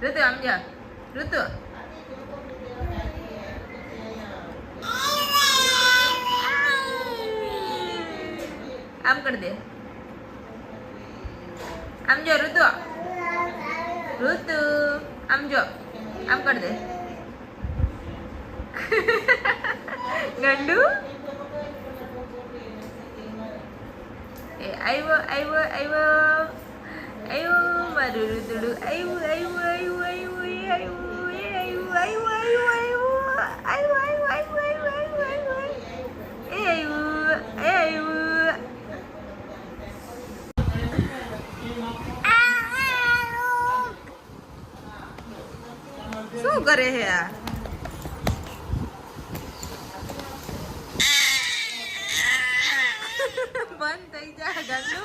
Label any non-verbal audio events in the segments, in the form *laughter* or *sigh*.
ઋતુ આમ જા ઋતુ આમ કરી દે આમ જો ઋતુ ઋતુ આમ જો આમ કરી દે ગંડુ એ આવ્યો આવ્યો આવ્યો આવ્યો mà được được được được ấy ấy ấy ấy ấy શું કરે છે આ બંધ થઈ જા ગંદુ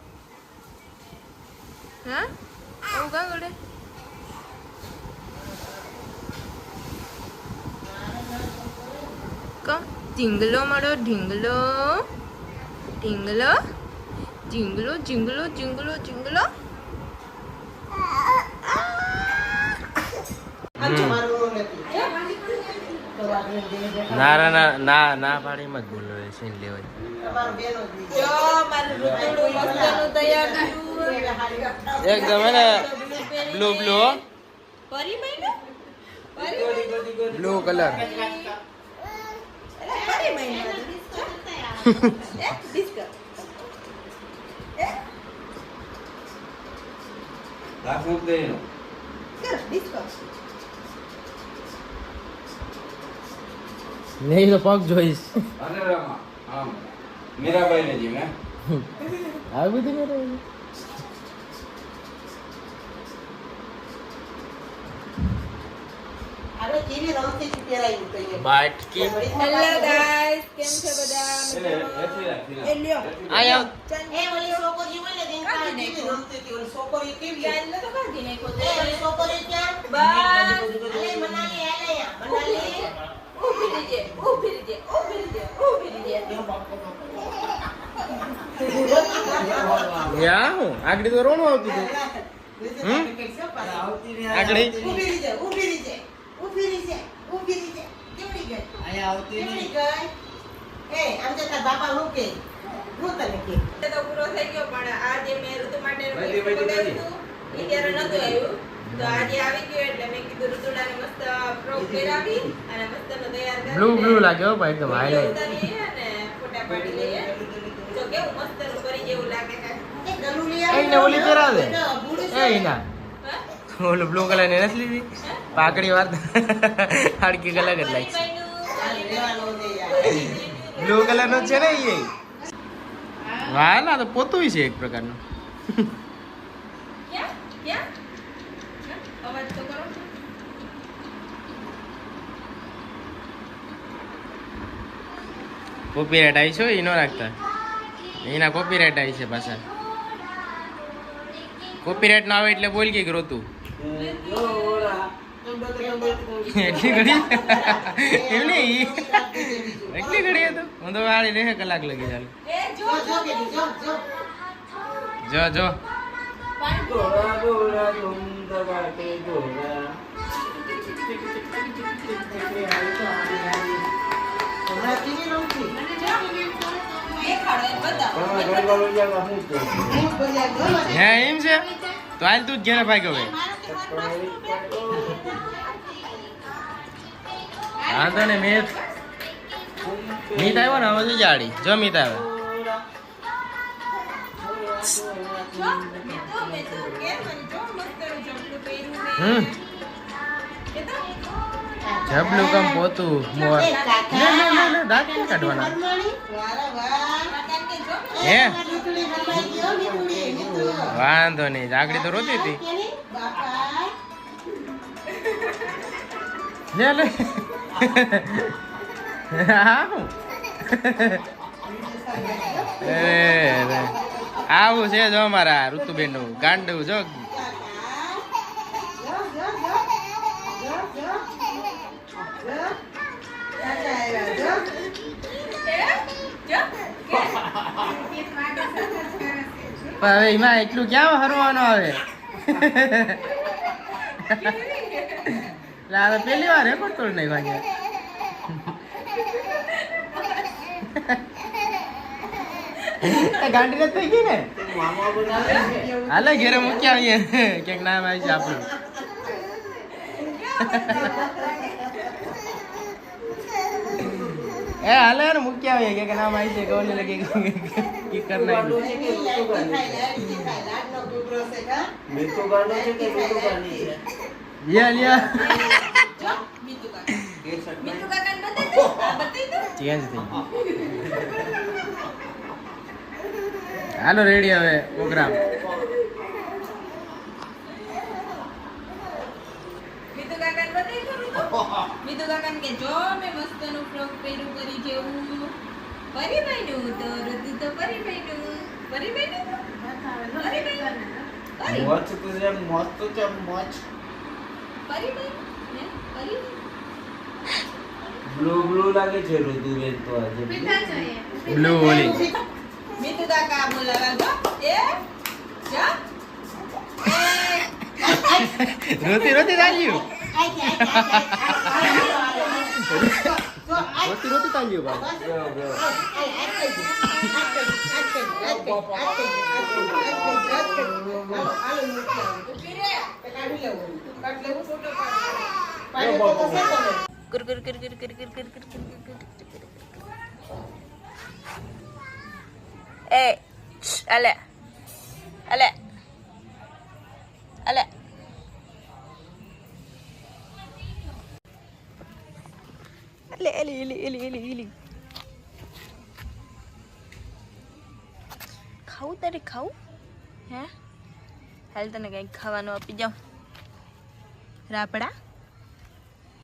उगा गोडे कम टिंगलो मारो ढिंगलो टिंगलो जिंगलो जिंगलो जिंगलो जिंगलो आज मारो लेती है ના ના ના ના ના પાડી મત બોલો એ સીન લેવાય. એક ગમે ને? Blue blue blue colour discuss નહીં તો પગ જોઈશ. મીરાબાઈ ને જીવ ને આવી બધું કરે. બાટકી. ઊભી રહે ઊભી રહે ઊભી રહે ઊભી રહે યા હું તો રોણું આવતું હતું. આગળ? ઊભી રહે ઊભી રહે ઊભી રહે ઊભી રહે કેવડી ગઈ અહીંયા આવતી નહીં ગઈ એ આમ જતા બાપા હું કે હું તને કે તો પૂરો થઈ ગયો પણ આજે મેં ઋતુ માટે એ ત્યારે નતું આવ્યું. તો આજે આવી ગયું એટલે મેં કીધું ઋતુડાને મસ્ત ફ્રોક પહેરાવી અને મસ્ત તૈયાર કરી બ્લુ બ્લુ લાગે હો ભાઈ એકદમ ઉતારીએ અને ફોટા પાડી લઈએ. જો કેવું મસ્ત પરી જેવું લાગે છે એ લઈ એ આવી ને ઓલી પહેરાવે બેટા, એ છે. ઓલું બ્લુ કલર ને નથી લીધી? પાકડી વાર *laughs* હાડકી કલર જ લાગશે છે બ્લુ કલર નો છે ને એ. વાહ ના તો પોતું છે એક પ્રકારનું. ક્યાં? ક્યાં? હા? અવાજ તો કરો. કોપીરાઇટ આવી છે એ ન રાખતા. એના કોપીરાઇટ આવી છે પાછા. કોપીરાઇટ ના આવે એટલે બોલ કે રોતું. એટલી ઘડી એમ નહીં? એટલી ઘડી હતો? હું તો વાળી રહે કલાક લગી ચાલુ જો જો, ગોળા ગોળા ધૂમ ધગાટે ગોળા હે, એમ છે? તો હાલ તું જ ઘેરે ભાઈ ગવે મીત આવ્યો ને હવે જાડી જો મીત આવે જબલું કામ પોતું મોર ના ના દાંત કાઢવાના? હે? વાંધો નહીં જાગડી તો રોતી હતી. લે લે. *laughs* હા અરે *laughs* આવું છે જો અમારા ઋતુબેનનું ગાંડું જો. હવે એમાં એટલું ક્યાં હરવાનું આવે? પેલી વાર તો પણ રેકોર્ડ તોડ નાખ્યો ગાંડી થઈ ગઈ ને? હાલે ઘેરે મૂક્યા આવીએ. ક્યાંક નામ આવી છે આપણું. એ હાલે ને મૂક્યા આવીએ. કે નામ આવી છે કોને લગે કે કર નાખી ચેન્જ થઈ હાલો રેડી હવે પ્રોગ્રામ. મીતુ મીતુ કે જો મેં મસ્તનું ફ્રોક પહેર્યું કરી જેવું. પરી બન્યું તો ઋતુ તો પરી બન્યું પરી બન્યું પરી બન્યું મોચ તો છે મોચ પરી બન્યું હે? બ્લુ બ્લુ લાગે છે ઋતુબેન તો આજે. બ્લુ ઓલી. મીતુ કાકા બોલાવા જો એ જો એ રોતી રોતી ચાલ્યું રોતી રોતી ચાલ્યું બાબા ગયો ગયો ઊભી રે કુર કુર કુર કુર કુર કુર એ અલે અલે અલે અલે એલી એલી એલી એલી એલી ખાવું તારે ખાવું? હે? હાલ તને કંઈક ખાવાનું આપી જાઉં રાપડા